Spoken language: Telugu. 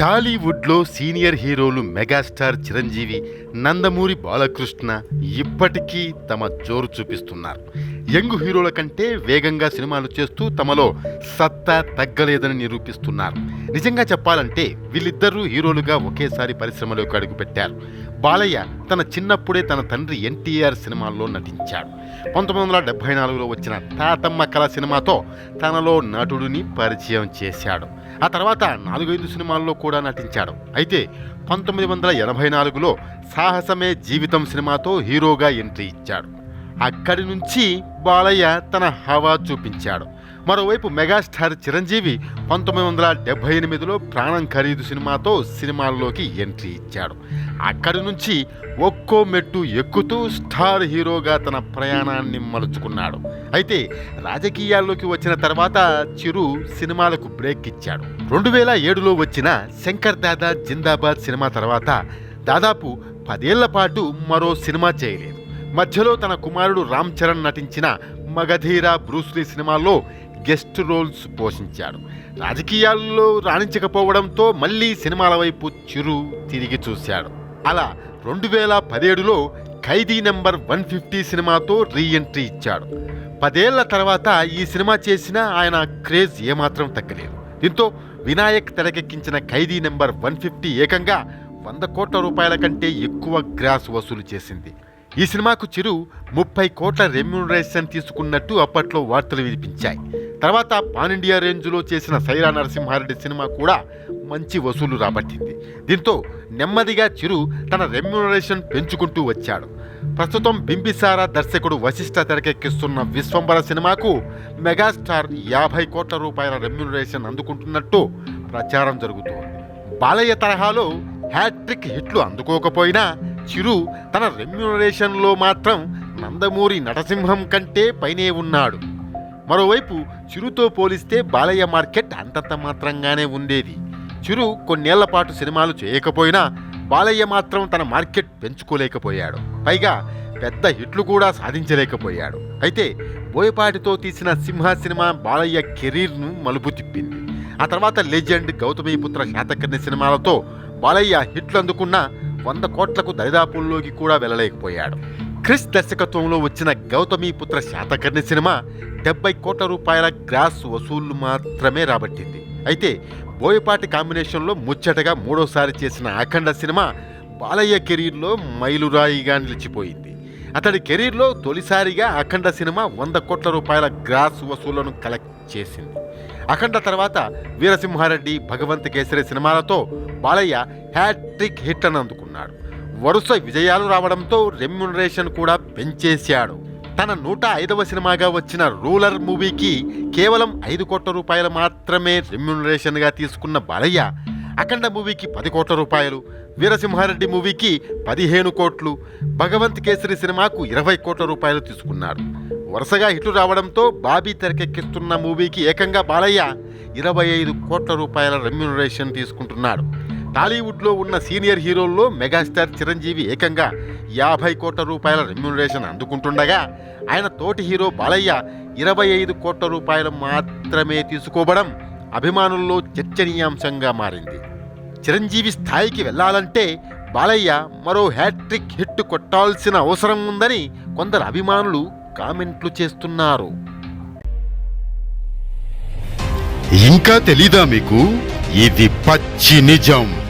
టాలీవుడ్లో సీనియర్ హీరోలు మెగాస్టార్ చిరంజీవి నందమూరి బాలకృష్ణ ఇప్పటికీ తమ జోరు చూపిస్తున్నారు. యంగ్ హీరోల కంటే వేగంగా సినిమాలు చేస్తూ తమలో సత్తా తగ్గలేదని నిరూపిస్తున్నారు. నిజంగా చెప్పాలంటే వీళ్ళిద్దరూ హీరోలుగా ఒకేసారి పరిశ్రమలోకి అడుగుపెట్టారు. బాలయ్య తన చిన్నప్పుడే తన తండ్రి ఎన్టీఆర్ సినిమాల్లో నటించాడు. పంతొమ్మిది వందల డెబ్బై నాలుగులో వచ్చిన తాతమ్మ కళ సినిమాతో తనలో నటుడిని పరిచయం చేశాడు. ఆ తర్వాత నాలుగైదు సినిమాల్లో కూడా నటించాడు. అయితే పంతొమ్మిది వందల ఎనభై నాలుగులో సాహసమే జీవితం సినిమాతో హీరోగా ఎంట్రీ ఇచ్చాడు. అక్కడి నుంచి బాలయ్య తన హవా చూపించాడు. మరోవైపు మెగాస్టార్ చిరంజీవి పంతొమ్మిది వందల డెబ్బై ఎనిమిదిలో ప్రాణం ఖరీదు సినిమాతో సినిమాల్లోకి ఎంట్రీ ఇచ్చాడు. అక్కడి నుంచి ఒక్కో మెట్టు ఎక్కుతూ స్టార్ హీరోగా తన ప్రయాణాన్ని మలుచుకున్నాడు. అయితే రాజకీయాల్లోకి వచ్చిన తర్వాత చిరు సినిమాలకు బ్రేక్ ఇచ్చాడు. రెండు వేల ఏడులో వచ్చిన శంకర్ దాదా జిందాబాద్ సినిమా తర్వాత దాదాపు పదేళ్ళ పాటు మరో సినిమా చేయలేదు. మధ్యలో తన కుమారుడు రామ్ చరణ్ నటించిన మగధీర బ్రూస్లీ సినిమాల్లో గెస్ట్ రోల్స్ పోషించాడు. రాజకీయాల్లో రాణించకపోవడంతో మళ్ళీ సినిమాల వైపు చిరు తిరిగి చూశాడు. అలా రెండు వేల పదిహేడులో ఖైదీ నెంబర్ వన్ ఫిఫ్టీ సినిమాతో రీ ఎంట్రీ ఇచ్చాడు. పదేళ్ళ తర్వాత ఈ సినిమా చేసిన ఆయన క్రేజ్ ఏమాత్రం తగ్గలేదు. దీంతో వినాయక్ తెరకెక్కించిన ఖైదీ నెంబర్ వన్ ఫిఫ్టీ ఏకంగా వంద కోట్ల రూపాయల కంటే ఎక్కువ గ్రాస్ వసూలు చేసింది. ఈ సినిమాకు చిరు ముప్పై కోట్ల రెమ్యూనరేషన్ తీసుకున్నట్టు అప్పట్లో వార్తలు వినిపించాయి. తర్వాత పాన్ ఇండియా రేంజ్లో చేసిన సైరా నరసింహారెడ్డి సినిమా కూడా మంచి వసూలు రాబట్టింది. దీంతో నెమ్మదిగా చిరు తన రెమ్యూనరేషన్ పెంచుకుంటూ వచ్చాడు. ప్రస్తుతం బింబిసారా దర్శకుడు వశిష్ఠ తెరకెక్కిస్తున్న విశ్వంబర సినిమాకు మెగాస్టార్ యాభై కోట్ల రూపాయల రెమ్యూనరేషన్ అందుకుంటున్నట్టు ప్రచారం జరుగుతోంది. బాలయ్య తరహాలో హ్యాట్రిక్ హిట్లు అందుకోకపోయినా చిరు తన రెమ్యునరేషన్లో మాత్రం నందమూరి నటసింహం కంటే పైనే ఉన్నాడు. మరోవైపు చిరుతో పోలిస్తే బాలయ్య మార్కెట్ అంతంత మాత్రంగానే ఉండేది. చిరు కొన్నేళ్ళ పాటు సినిమాలు చేయకపోయినా బాలయ్య మాత్రం తన మార్కెట్ పెంచుకోలేకపోయాడు. పైగా పెద్ద హిట్లు కూడా సాధించలేకపోయాడు. అయితే బోయపాటితో తీసిన సింహ సినిమా బాలయ్య కెరీర్ను మలుపు తిప్పింది. ఆ తర్వాత లెజెండ్ గౌతమిపుత్ర శాతకర్ణి సినిమాలతో బాలయ్య హిట్లు అందుకున్న వంద కోట్లకు దరిదాపుల్లోకి కూడా వెళ్ళలేకపోయాడు. క్రిస్ దర్శకత్వంలో వచ్చిన గౌతమిపుత్ర శాతకర్ణి సినిమా డెబ్బై కోట్ల రూపాయల గ్రాస్ వసూళ్ళు మాత్రమే రాబట్టింది. అయితే బోయపాటి కాంబినేషన్లో ముచ్చటగా మూడోసారి చేసిన అఖండ సినిమా బాలయ్య కెరీర్లో మైలురాయిగా నిలిచిపోయింది. అతడి కెరీర్లో తొలిసారిగా అఖండ సినిమా వంద కోట్ల రూపాయల గ్రాస్ వసూళ్ళను కలెక్ట్ చేసింది. అఖండ తర్వాత వీరసింహారెడ్డి భగవంత్ కేసరి సినిమాలతో బాలయ్య హ్యాట్రిక్ హిట్ అని అందుకున్నాడు. వరుస విజయాలు రావడంతో రెమ్యునరేషన్ కూడా పెంచేశాడు. తన నూట ఐదవ సినిమాగా వచ్చిన రూలర్ మూవీకి కేవలం ఐదు కోట్ల రూపాయలు మాత్రమే రెమ్యునరేషన్గా తీసుకున్న బాలయ్య అఖండ మూవీకి పది కోట్ల రూపాయలు వీరసింహారెడ్డి మూవీకి పదిహేను కోట్లు భగవంత్ కేసరి సినిమాకు ఇరవై కోట్ల రూపాయలు తీసుకున్నాడు. వరుసగా హిట్లు రావడంతో బాబీ తెరకెక్కిస్తున్న మూవీకి ఏకంగా బాలయ్య ఇరవై ఐదు కోట్ల రూపాయల రెమ్యునరేషన్ తీసుకుంటున్నాడు. టాలీవుడ్లో ఉన్న సీనియర్ హీరోల్లో మెగాస్టార్ చిరంజీవి ఏకంగా యాభై కోట్ల రూపాయల రెమ్యునరేషన్ అందుకుంటుండగా ఆయన తోటి హీరో బాలయ్య ఇరవై ఐదు కోట్ల రూపాయలు మాత్రమే తీసుకోవడం అభిమానుల్లో చర్చనీయాంశంగా మారింది. చిరంజీవి స్థాయికి వెళ్ళాలంటే బాలయ్య మరో హ్యాట్రిక్ హిట్ కొట్టాల్సిన అవసరం ఉందని కొందరు అభిమానులు కామెంట్లు చేస్తున్నారు. ఇంకా తెలీదా మీకు? ఇది పచ్చి నిజం.